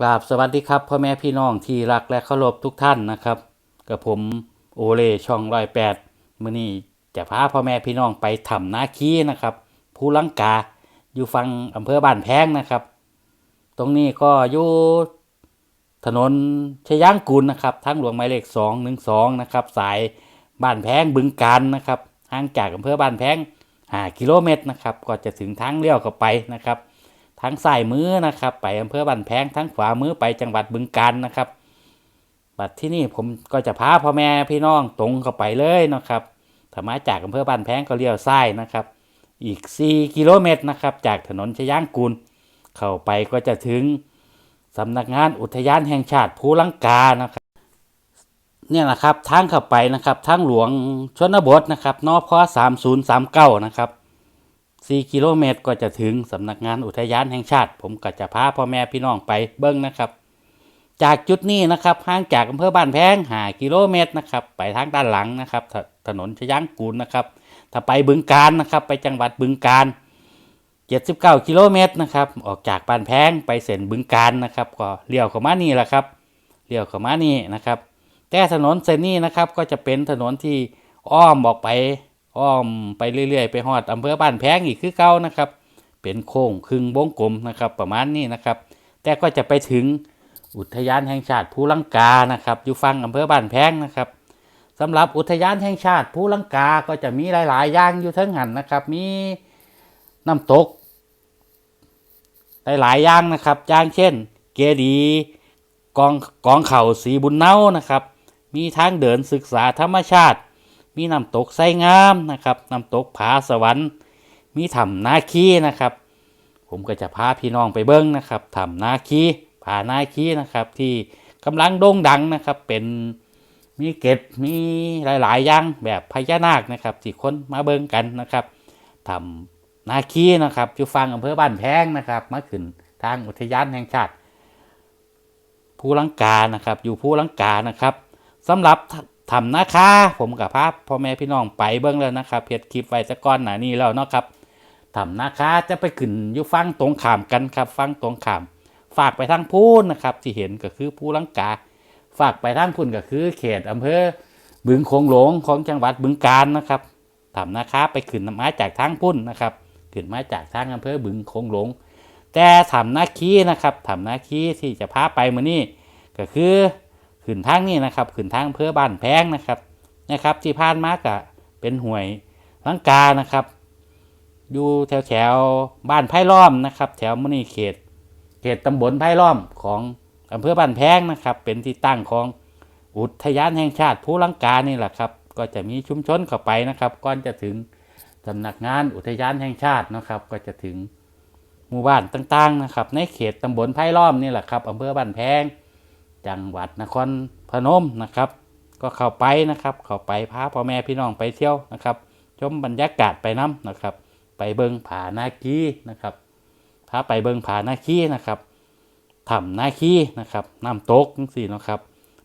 กราบสวัสดีครับพ่อแม่พี่น้องที่รักและเคารพทุกท่านนะครับกับผมโอเล่ช่องร้อยแปดมื้อนี้จะพาพ่อแม่พี่น้องไปถ้ำนาคีนะครับภูลังกาอยู่ฝั่งอำเภอบ้านแพงนะครับ ตรงนี้ก็อยู่ถนนชยางกูลนะครับทางหลวงหมายเลขสองหนึ่งสองนะครับสายบ้านแพงบึงการนะครับห่างจากอำเภอบ้านแพงห้ากิโลเมตรนะครับ ก็จะถึงทางเลี้ยวเข้าไปนะครับ ทั้งซ้ายมือนะครับ ไปอำเภอบ้านแพงทั้งขวามือไปจังหวัดบึงกาฬนะครับ บัดที่นี่ผมก็จะพาพ่อแม่พี่น้องตรงเข้าไปเลยนะครับถ้ามาจากอำเภอบ้านแพงก็เลี้ยวซ้ายนะครับ อีก 4 กิโลเมตรนะครับ จากถนนชยางกูล เข้าไปก็จะถึงสำนักงานอุทยานแห่งชาติภูลังกานะครับเนี่ยนะครับทางเข้าไปนะครับทางหลวงชนบทนะครับนพ3039นะครับ 4 กิโลเมตรก็จะถึงสำนักงานอุทยานแห่งชาติ ผมก็จะพาพ่อแม่พี่น้องไปเบิ้งนะครับ จากจุดนี้นะครับห่างจากอำเภอบ้านแพงหากิโลเมตรนะครับ ไปทางด้านหลังนะครับถถนนชยางกูลนะครับ ถ้าไปบึงการนะครับ ไปจังหวัดบึงการ79 กิโลเมตรนะครับ ออกจากบ้านแพงไปเส้นบึงการนะครับ ก็เลี้ยวเข้ามานี่แหละครับเลี้ยวเข้ามานี่นะครับ แต่ถนนเส้นนี้นะครับก็จะเป็นถนนที่อ้อมออกไป อ้อมไปเรื่อยๆ ไปฮอดอำเภอบ้านแพงอีกคือเก่านะครับ เป็นโค้งครึ่งวงกลมนะครับ ประมาณนี้นะครับ แต่ก็จะไปถึงอุทยานแห่งชาติภูลังกานะครับ อยู่ฝั่งอำเภอบ้านแพงนะครับสำหรับอุทยานแห่งชาติภูลังกาก็จะมีหลายๆอย่างอยู่ทั้งหันนะครับ มีน้ำตก หลายๆอย่างนะครับอย่างเช่น เกดีกองกองเข่าสีบุญเนานะครับ มีทางเดินศึกษาธรรมชาติ มีน้ำตกไซงามนะครับน้ำตกผาสวรรค์ มีถ้ำนาคีนะครับ ผมก็จะพาพี่น้องไปเบิ้งนะครับถ้ำนาคีผานาคีนะครับที่กำลังโด่งดังนะครับ เป็นมีเกตมีหลายๆอย่างแบบพญานาคนะครับที่คนมาเบิ้งกันนะครับถ้ำนาคีนะครับอยู่ฟังอำเภอบ้านแพงนะครับมาขึ้นทางอุทยานแห่งชาติภูลังกานะครับ อยู่ภูลังกานะครับสำหรับ ทำนะคะ ผมกับพาพ่อแม่พี่น้องไปเบิ้งแล้วนะครับเพจคลิปไว้จะก้อนหนานี้แล้วเนาะครับทำนะคะจะไปขึ้นอยู่ฟังตรงขามกันครับ ฟังตรงขาม ฝากไปทางพูนนะครับ ที่เห็นก็คือภูลังกา ฝากไปทางพุ่นก็คือเขตอำเภอบึงโขงหลงของจังหวัดบึงกาฬนะครับทำนะคะไปขึ้นมาจากทางพุ่นนะครับขึ้นมาจากทางอำเภอบึงโขงหลง แต่ทำนาคีนะครับทำนาคีที่จะพาไปมื้อนี้ก็คือ ขึ้นทางนี้นะครับขึ้นทางอำเภอบ้านแพงนะครับนะครับ ที่ผ่านมากะเป็นห่วยลังกานะครับ อยู่แถวแถวบ้านไผ่ล้อมนะครับ แถวมุนีเขต เขตตำบลไผ่ล้อมของอำเภอบ้านแพงนะครับ เป็นที่ตั้งของอุทยานแห่งชาติภูลังกานี่แหละครับ ก็จะมีชุมชนเข้าไปนะครับก่อนจะถึงสำนักงานอุทยานแห่งชาตินะครับ ก็จะถึงหมู่บ้านต่างๆนะครับ ในเขตตำบลไผ่ล้อมนี่แหละครับอำเภอบ้านแพง จังหวัดนครพนมนะครับ ก็เข้าไปนะครับ เข้าไปพาพ่อแม่พี่น้องไปเที่ยวนะครับ ชมบรรยากาศไปน้ำนะครับ ไปเบิงผานาคีนะครับพาไปเบิงผานาคีนะครับถ้ำนาคีนะครับน้ำตกจังสี่นะครับ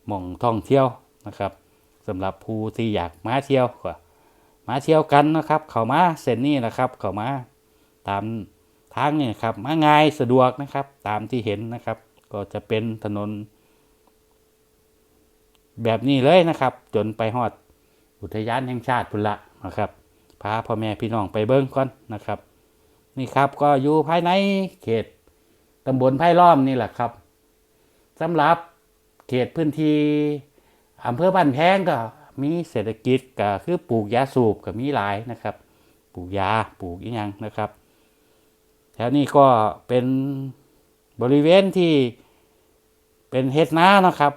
หม่องท่องเที่ยวนะครับสำหรับผู้ที่อยากมาเที่ยวก็มาเที่ยวกันนะครับ เข้ามาเส้นนี้นะครับ เข้ามาตามทางนี่นะครับ มาง่ายสะดวกนะครับ ตามที่เห็นนะครับ ก็จะเป็นถนน แบบนี้เลยนะครับ จนไปฮอดอุทยานแห่งชาติพุนละนะครับพาพ่อแม่พี่น้องไปเบิ้งก่อนนะครับ นี่ครับก็อยู่ภายในเขตตำบลไผ่ล้อมนี่แหละครับสำหรับเขตพื้นที่อำเภอบ้านแพงก็มีเศรษฐกิจก็คือปลูกยาสูบก็มีหลายนะครับ ปลูกยาปลูกอีหยังนะครับแถวนี้ก็เป็นบริเวณที่เป็นเฮ็ดนานะครับ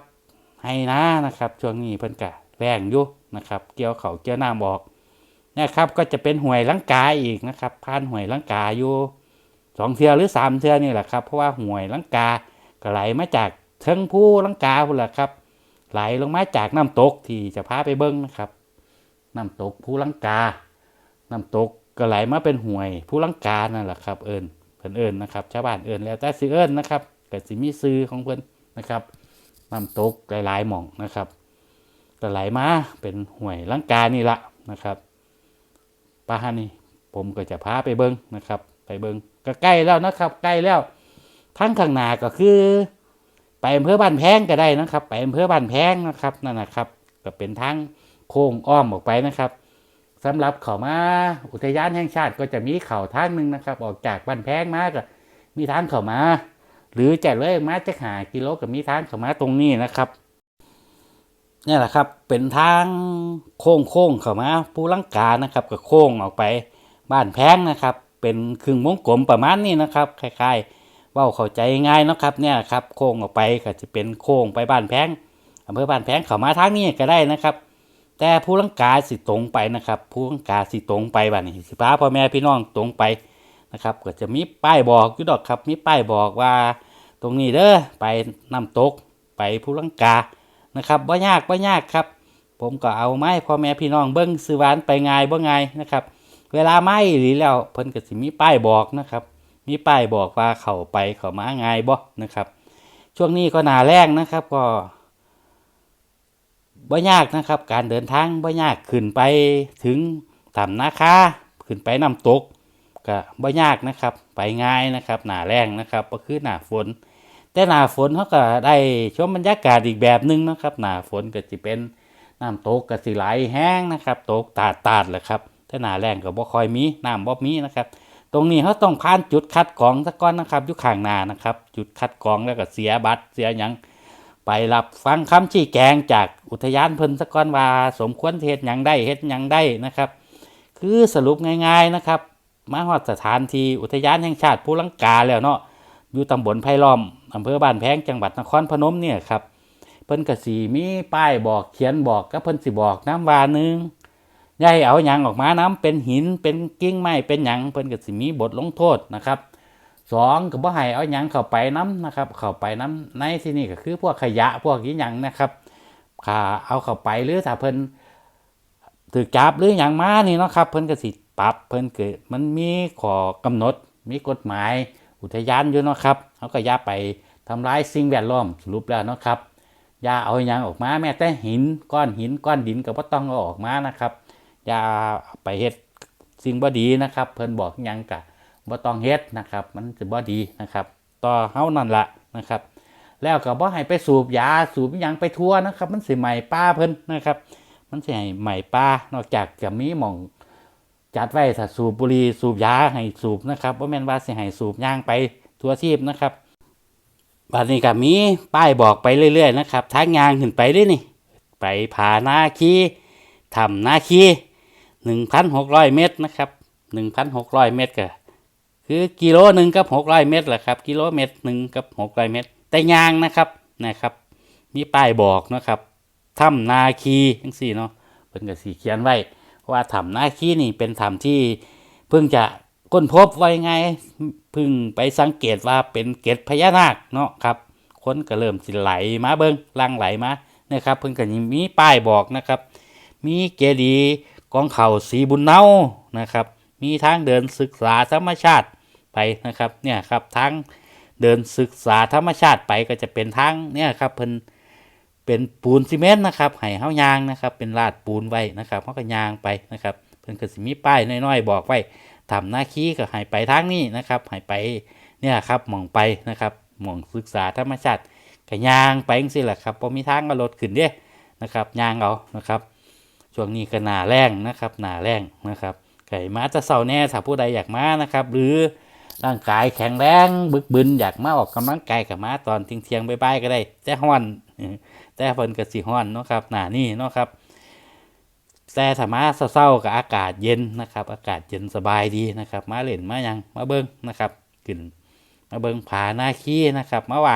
ให้นานะครับ ช่วงนี้เพิ่นกะแรงอยู่นะครับ เกี่ยวเขาเกี่ยวน้ำออกนะครับ ก็จะเป็นห่วยลังกาอีกนะครับผ่านห่วยลังกาอยู่สองเทือหรือสามเทือนี่แหละครับเพราะว่าห่วยลังกาก็ไหลมาจากเทิงผู้ลังกาพุ่นแหละครับ ไหลลงมาจากน้ำตกที่จะพาไปเบิ้งนะครับน้ำตกผู้ลังกาน้ำตกก็ไหลมาเป็นห่วยผู้ลังกานั่นแหละครับ เอิญเพิ่นเอิญนะครับชาวบ้านเอิญแล้วแต่สิเอิญนะครับก็สิมีซื้อของเพิ่นนะครับ น้ำตกหลายๆหม่องนะครับก็ไหลมาเป็นห่วยลังกานี่ละนะครับป้านี่ผมก็จะพาไปเบิ้งนะครับ ไปเบิ้งก็ใกล้แล้วนะครับ ใกล้แล้วทั้งข้างหน้าก็คือ ไปอำเภอบ้านแพงก็ได้นะครับ ไปอำเภอบ้านแพงนะครับนั่นนะครับ ก็เป็นทางโค้งอ้อมออกไปนะครับสำหรับเขามาอุทยานแห่งชาติก็จะมีเขาทางหนึ่งนะครับ ออกจากบ้านแพงมาก็มีทางเขามา หรือจะเลยมาจะหากิโลก็มีทางเข้ามาตรงนี้นะครับนี่แหละครับ เป็นทางโค้งโค้งเข้ามาปูลังกานะครับก็โค้งออกไปบ้านแพงนะครับ เป็นครึ่งวงกลมประมาณนี้นะครับคล้ายๆว่าเข้าใจง่ายนะครับเนี่ยครับโค้งออกไปก็จะเป็นโค้งไปบ้านแพงอำเภอบ้านแพงเข้ามาทางนี้ก็ได้นะครับ แต่ผู้ลังกาสิตรงไปนะครับผู้ลังกาสิตรงไปบ้านนี้สิพาพ่อแม่พี่น้องตรงไป นะครับก็จะมีป้ายบอกอยู่ดอกครับ มีป้ายบอกว่าตรงนี้เด้อไปน้ำตกไปผู้ลังกานะครับบ่ยากบ่ยากครับ ผมก็เอาไม้พ่อแม่พี่น้องเบิ้งซื้อวานไปง่ายบ่ง่ายนะครับ เวลาไม่หรือแล้วเพิ่นก็สิมีป้ายบอกนะครับ มีป้ายบอกว่าเข้าไปเข้ามาง่ายบ่นะครับ ช่วงนี้ก็หนาแรงนะครับก็บ่ยากนะครับ การเดินทางบ่ยากขึ้นไปถึงถ้ำนาคาขึ้นไปน้ำตก ก็บ่ยากนะครับ ไปง่ายนะครับ หนาแรงนะครับก็คือหนาฝน แต่หนาฝนเขาก็ได้ชมบรรยากาศอีกแบบหนึงนะครับ หนาฝนก็จะเป็นน้ำตกก็สิไหลแห้งนะครับตกตาดตาดแหละครับแต่หนาแรงก็บ่ค่อยมีน้ำบ่มีนะครับ ตรงนี้เขาต้องผ่านจุดคัดกรองสักก้อนนะครับอยู่ข้างหน้านะครับ จุดคัดกรองแล้วก็เสียบัตรเสียหยังไปรับฟังคำชี้แจงจากอุทยานเพิ่นสักก้อนว่าสมควรเฮ็ดหยังได้เฮ็ดหยังได้นะครับ คือสรุปง่าย ๆนะครับ มาฮอดสถานที่อุทยานแห่งชาติภูลังกาแล้วเนาะอยู่ตำบลไผ่ล้อมอำเภอบ้านแพงจังหวัดนครพนมเนี่ยครับเพิ่นก็สิมีป้ายบอกเขียนบอกก็เพิ่นสิบอกน้ำวานึงยายเอาหยังออกมาน้ำเป็นหินเป็นกิ่งไม้เป็นหยังเพิ่นก็สิมีบทลงโทษนะครับสองก็บ่ให้เอาหยังเข้าไปน้ำนะครับ เข้าไปน้ำในที่นี่ก็คือพวกขยะพวกนี้หยังนะครับขาเอาเข้าไปหรือถ้าเพิ่นถือจับหรือหยังมานี่เนาะครับ เพิ่นก็สิ ปรับเพิ่นเกิดมันมีข้อกำหนด มีกฎหมาย อุทยานอยู่เนาะครับเขาก็อย่าไปทำร้ายสิ่งแวดล้อมสรุปแล้วเนาะครับอย่าเอาหยังออกมาแม้แต่หินก้อนหินก้อนดินก็บ่ต้องเอาออกมานะครับอย่าไปเฮ็ดสิ่งบ่ดีนะครับ เพิ่นบอกยังกะบ่ต้องเฮ็ดนะครับ มันสิบ่ดีนะครับ ต่อเฮานั่นละนะครับ แล้วก็บ่ให้ไปสูบยาสูบยังไปทั่วนะครับ มันสิไหม้ป่าเพิ่นนะครับ มันสิให้ไหม้ป่านอกจากจะมีหม่อง จัดไว้ถ้าสูบบุหรี่สูบยาให้สูบนะครับบ่าแม่นว่าสิให้สูบย่างไปทั่วทีบนะครับบัดนี้ก็มีป้ายบอกไปเรื่อย ๆ นะครับทางยางขึ้นไปด้วยนี่ ไปผานาคีทำนาคีหนึ่งพันหกร้อยเมตรนะครับหนึ่งพันหกร้อยเมตรก็คือกิโลหนึ่งกับหกร้อยเมตรแหละครับ กิโลเมตรหนึ่งกับหกร้อยเมตร แต่ยางนะครับนะครับ มีป้ายบอกนะครับถ้ำนาคีทั้งสี่เนาะเพิ่นก็สีเขียนไว้ ว่าถ้ำนาคีนี่เป็นถ้ำที่เพิ่งจะค้นพบไว้ไงเพิ่งไปสังเกตว่าเป็นเกล็ดพญานาคเนาะครับคนก็เริ่มสิไหลมาเบิงลังไหลมานะครับ เพิ่งก็มีป้ายบอกนะครับ มีเจดีกองเข่าสีบุญเนานะครับ มีทางเดินศึกษาธรรมชาติไปนะครับเนี่ยครับทางเดินศึกษาธรรมชาติไปก็จะเป็นทางเนี่ยครับเพิ่น เป็นปูนซีเมนต์นะครับให้เฮายางนะครับ เป็นลาดปูนไว้นะครับเฮาก็ยางไปนะครับเพิ่นก็สิมีป้ายน้อยๆ บอกไว้ทำหน้าขี้ก็ให้ไปทางนี้นะครับให้ไปเนี่ยครับมองไปนะครับมองศึกษาธรรมชาติก็ยางไปจังซี่แหละครับบ่มีทางก็รถขึ้นเด้นะครับยางเอานะครับ ช่วงนี้ก็หนาแรงนะครับหนาแรงนะครับไก่มาจะเศร้าแน่ถ้าผู้ใดอยากมานะครับ หรือร่างกายแข็งแรงบึกบึนอยากมาออกกำลังกายกับมาตอนเที่ยงเที่ยงๆบ่ายๆก็ได้แต่ฮ้อน แต่เพิ่นก็สิฮ้อนเนาะครับหน้านี่เนาะครับ แต่ถ้ามารถเศร้ากับอากาศเย็นนะครับ อากาศเย็นสบายดีนะครับ มาเล่นมายังมาเบิ่งนะครับขึ้นมาเบิ่งผาหน้าขี้นะครับ มาไหว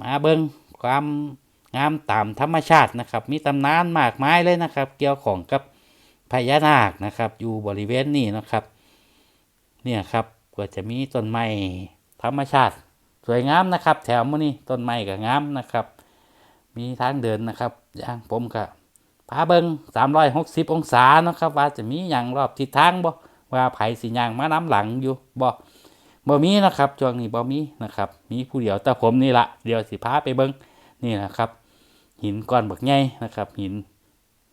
มาเบิ่งความงามตามธรรมชาตินะครับ มีตำนานมากมายเลยนะครับ เกี่ยวของกับพญานาคนะครับ อยู่บริเวณนี้นะครับ เนี่ยครับก็จะมีต้นไม้ธรรมชาติ สวยงามนะครับ แถวมื้อนี้ต้นไม้ก็งามนะครับ มีทางเดินนะครับอย่างผมก็พาเบิง360 องศานะครับ ว่าจะมีอย่างรอบทิศทางบ่ว่าไผสิย่างมาน้ำหลังอยู่บ่บ่มีนะครับช่วงนี้บ่มีนะครับ มีผู้เดียวแต่ผมนี่ละเดี๋ยวสิพาไปเบิงนี่นะครับ หินก้อนบักใหญ่นะครับ หิน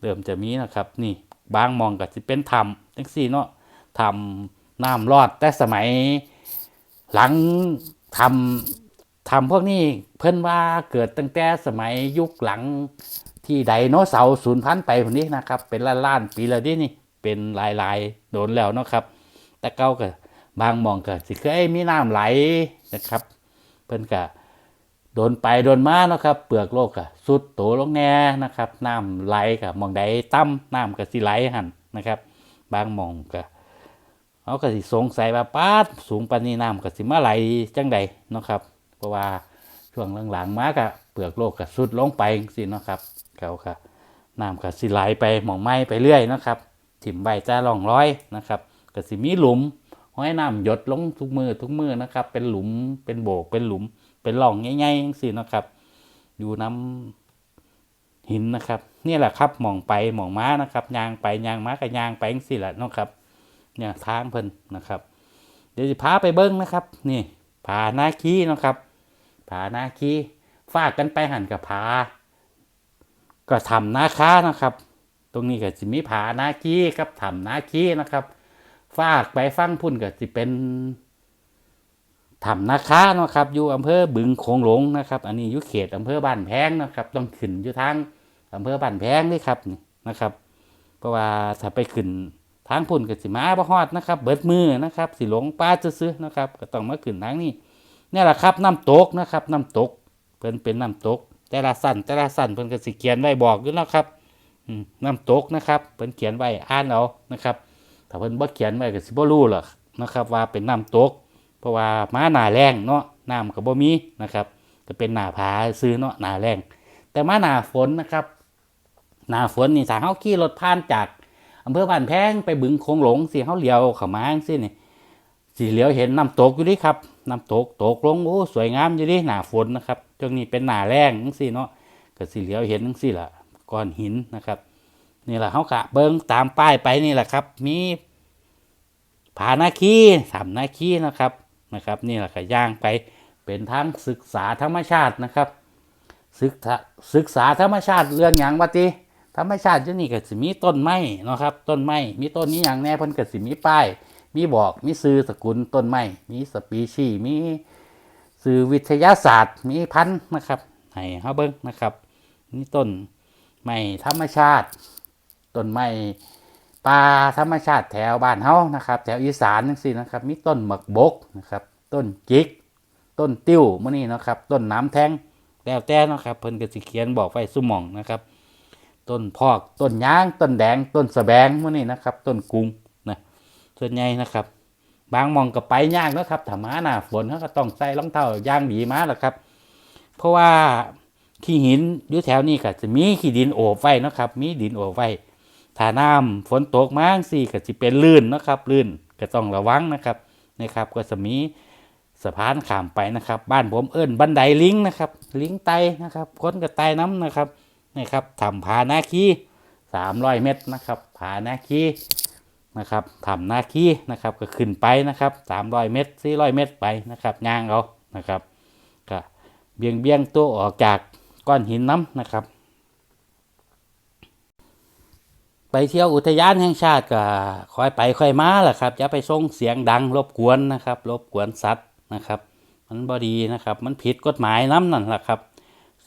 เริ่มจะมีนะครับ นี่บางมองก็สิเป็นถ้ำจังซี่เนาะถ้ำน้ำรอดแต่สมัยหลังทำ ทำพวกนี้เพิ่นว่าเกิดตั้งแต่สมัยยุคหลังที่ไดโนเสาร์สูญพันธุ์ไปคนนี้นะครับ เป็นล้านล้านๆปีแล้วดินี่เป็นหลายลายๆโดนแล้วเนาะครับ แต่เก้าก็บางมองก็สิเคยมีน้ำไหลนะครับ เพิ่นก็โดนไปโดนมาเนาะครับ เปลือกโลกก็สุดโตลงแน่นะครับน้ำไหลกับมองใดต่ำน้ำก็สิไหลหันนะครับ บางมองก็เขาก็สิสงสัยว่าปาสูงปานนี้น้ำก็สิมาไหลจังใดเนาะครับ เพราะว่าช่วงหลังๆมาก็เปลือกโลกก็สุดลงไปสิเนาะครับเขาก็น้ำก็สิไหลไปหมองไม้ไปเรื่อยนะครับถิ่มใบจ้าล่องร้อยนะครับก็สิมีหลุมห้อยน้ำหยดลงทุกมือทุกมือนะครับ เป็นหลุมเป็นโบกเป็นหลุม เป็นหล่องง่ายๆจังซี่เนาะครับ อยู่น้ำหินนะครับนี่แหละครับมองไปมองม้านะครับยางไปยางม้ากับยางไปจังซี่แหละเนาะครับเนี่ยทางเพิ่นนะครับ เดี๋ยวจะพาไปเบิ้งนะครับ นี่ผานาคีเนาะครับ ผานาคีฝากกันไปหันกับผาก็ทำนาคานะครับ ตรงนี้ก็จะมีผานาคีครับทำนาคีนะครับ ฝากไปฟังพุ่นก็จะเป็นทำนาคานะครับอยู่อำเภอบึงโขงหลงนะครับ อันนี้อยู่เขตอำเภอบ้านแพงนะครับ ต้องขึ้นอยู่ทางอำเภอบ้านแพงนี่ครับนะครับ เพราะว่าถ้าไปขึ้นทางพุ่นก็สิมาบ่ฮอดนะครับ เบิดมือนะครับ สิหลงป้าซื่อนะครับ ก็ต้องมาขึ้นทางนี้ นี่แหละครับน้ำตกนะครับน้ำตกเพิ่นเป็นน้ำตก แต่ละสั้นแต่ละสั้นเพิ่นก็สิเขียนไว้บอกอยู่แล้วครับน้ำตกนะครับเพิ่นเขียนไว้อ่านเอานะครับถ้าเพิ่นบ่เขียนไว้ก็สิบ่รู้หรอกนะครับ ว่าเป็นน้ำตก เพราะว่ามาหนาแรงเนาะน้ำก็บ่มีนะครับก็เป็นหน้าผาซื้อเนาะหนาแรง แต่มาหนาฝนนะครับ หนาฝนนี่ถ้าเฮาขี่รถผ่านจากอำเภอบ้านแพงไปบึงโขงหลงสิเฮาเลี้ยวเข้ามาจังซี่นี่สิเลี้ยวเห็นน้ำตกอยู่ดิครับ น้ำตกตกลงโอ้สวยงามอยู่ดิหนาฝนนะครับช่วงนี้เป็นหนาแรงจังซี่เนาะก็สิเหลียวเห็นจังซี่ล่ะก้อนหินนะครับนี่แหละเขากะเบิงตามป้ายไปนี่แหละครับ มีผานาคีสามนาคีนะครับนะครับ นี่แหละก็ย่างไปเป็นทางศึกษาธรรมชาตินะครับศึกษาศึกษาธรรมชาติเรื่องอย่างวัติธรรมชาติที่นี่ก็สิมีต้นไม้เนะครับ ต้นไม้มีต้นนี้อย่างแน่เพิ่นก็สิมีป้าย มีบอกมีซื้อสกุลต้นไม้มีสปีชีมีสื่อวิทยาศาสตร์ มีพันธุ์นะครับให้เฮาเบิ่งนะครับมีต้นไม้ธรรมชาติต้นไม้ป่าธรรมชาติแถวบ้านเฮานะครับ แถวอีสานจังซี่นะครับ มีต้นหมักบกนะครับ ต้นจิก ต้นติ้วมื้อนี้นะครับ ต้นน้ำแทงแล้วแต่นะครับเพิ่นก็สิเขียนบอกไว้ซุหม่องนะครับ ต้นพอกต้นยาง ต้นแดง ต้นสะแบงมื้อนี้นะครับ ต้นกุง ส่วนใหญ่นะครับ บางมองก็ไปยากนะครับถ้ามาหน้าฝนเขาก็ต้องใส่รองเท้าย่างดีมาแหละครับ เพราะว่าขี้หินอยู่แถวนี้ก็จะมีขี้ดินโอบไว้นะครับ มีดินโอบไว้ถ้าน้ำฝนตกมาจั่งสิก็จะเป็นลื่นนะครับลื่นก็ต้องระวังนะครับนะครับ ก็จะมีสะพานข้ามไปนะครับ บ้านผมเอิ้นบันไดลิงนะครับ ลิงไตนะครับคนก็ไตน้ำนะครับนี่ครับทำผานาคีสามร้อยเมตรนะครับผานาคี นะครับทำหน้าคีนะครับก็ขึ้นไปนะครับสามร้อยเมตรสี่ร้อยเมตรไปนะครับย่างเอานะครับก็เบี่ยงเบี่ยงตัวออกจากก้อนหินน้ำนะครับ ไปเที่ยวอุทยานแห่งชาติก็ค่อยไปค่อยมาแหละครับอย่าไปส่งเสียงดังรบกวนนะครับรบกวนสัตว์นะครับมันบดีนะครับมันผิดกฎหมายน้ำนั่นแหละครับ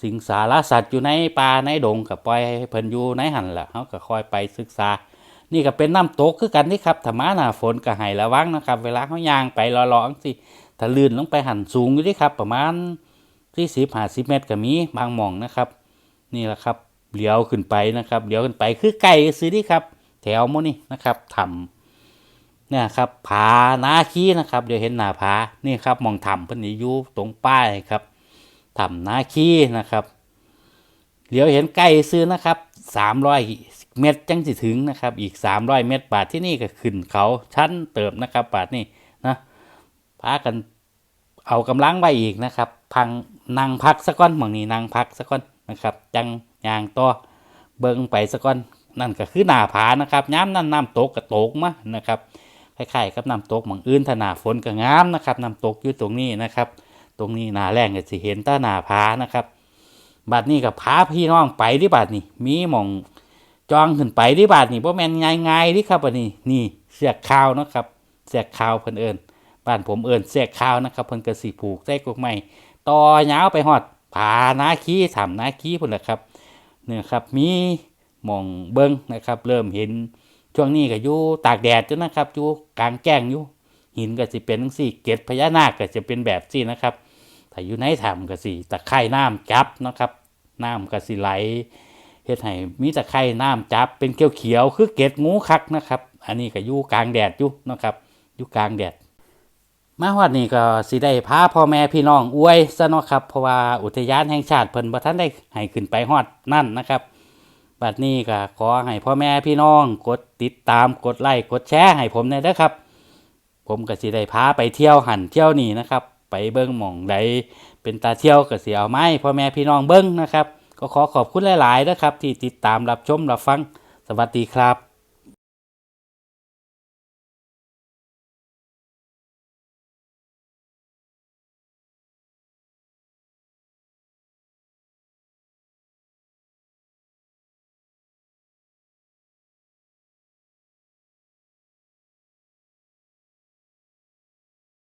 สิงสารสัตว์อยู่ในป่าในดงก็ปล่อยให้เพิ่นอยู่ในหันแหละเขาก็ค่อยไปศึกษา นี่ก็เป็นน้ำตกคือกันนี่ครับถ้ามาหน้าฝนก็ให้ระวังนะครับ เวลาเขายางไปรอๆสิถ้าลื่นลงไปหันสูงอยู่ที่ครับ ประมาณที่สิบห้าสิบเมตรก็มีบางหม่องนะครับ นี่แหละครับเลี้ยวขึ้นไปนะครับเลี้ยวขึ้นไปคือไก่ซื้อนี่ครับ แถวโมนี่นะครับทำเนี่ยครับผานาคีนะครับ เดี๋ยวเห็นหน้าผานี่ครับมองทำเพิ่นนี่อยู่ตรงป้ายครับทำนาคีนะครับเลี้ยวเห็นไก่ซื้อนะครับสามร้อย เมตรจังสิถึงนะครับอีกสามร้อยเมตรบาทที่นี่ก็ขึ้นเขาชั้นเติมนะครับบาทนี่นะพากันเอากำลังไว้อีกนะครับ พังนั่งพักสักก้อนหมองนี้นั่งพักสักก้อนนะครับ จังยางต่อเบิ่งไปสักก้อนนั่นก็คือหน้าผานะครับย้ำนั่นน้ำตกก็ตกมานะครับคล้ายๆกับน้ำตกหมองอื่นถ้าหนาฝนก็งามนะครับน้ำตกอยู่ตรงนี้นะครับ ตรงนี้หน้าแรงก็สิเห็นต้หน้าผานะครับบัดนี้กับพาพี่น้องไปที่บัดนี้มีหมอง จองขึ้นไปที่บัดนี้เพราะแม่นง่ายๆที่ครับบัดนี้นี่เสียกขาวนะครับเสียกขาวเพิ่นเอิญบ้านผมเอิญเสียกข้าวนะครับเพิ่นกระสีผูกใส่กกไม้ต่อยาวไปฮอดผานาคีถ้ำนาคีพุ่นแหละครับเนี่ยครับมีมองเบิงนะครับ เริ่มเห็นช่วงนี้ก็อยู่ตากแดดอยู่นะครับอยู่กลางแจ้งอยู่หินก็สิเป็นจังซี่เกล็ดพญานาคก็จะเป็นแบบซี่นะครับถ้าอยู่ในถ้ำก็สิตะไคร่น้ำจับนะครับน้ำก็สิไหล เฮ็ดให้มีตะไคร่น้ำจับเป็นเขียวๆคือเกล็ดงูคักนะครับ อันนี้ก็อยู่กลางแดดอยู่นะครับอยู่กลางแดด มาฮอดนี่ก็สิได้พาพ่อแม่พี่น้องอวยซะเนาะครับ เพราะว่าอุทยานแห่งชาติเพิ่นบ่ทันได้ให้ขึ้นไปฮอดนั่นนะครับบัดนี้ก็ขอให้พ่อแม่พี่น้อง กดติดตามกดไลค์กดแชร์ให้ผมหน่อยเด้ครับ ผมก็สิได้พาไปเที่ยวหันเที่ยวนี่นะครับ ไปเบิ่งหม่องใดเป็นตาเที่ยวก็สิเอาไม้พ่อแม่พี่น้องเบิ่งนะครับ ก็ขอขอบคุณหลายๆนะครับที่ติดตามรับชมรับฟัง สวัสดีครับ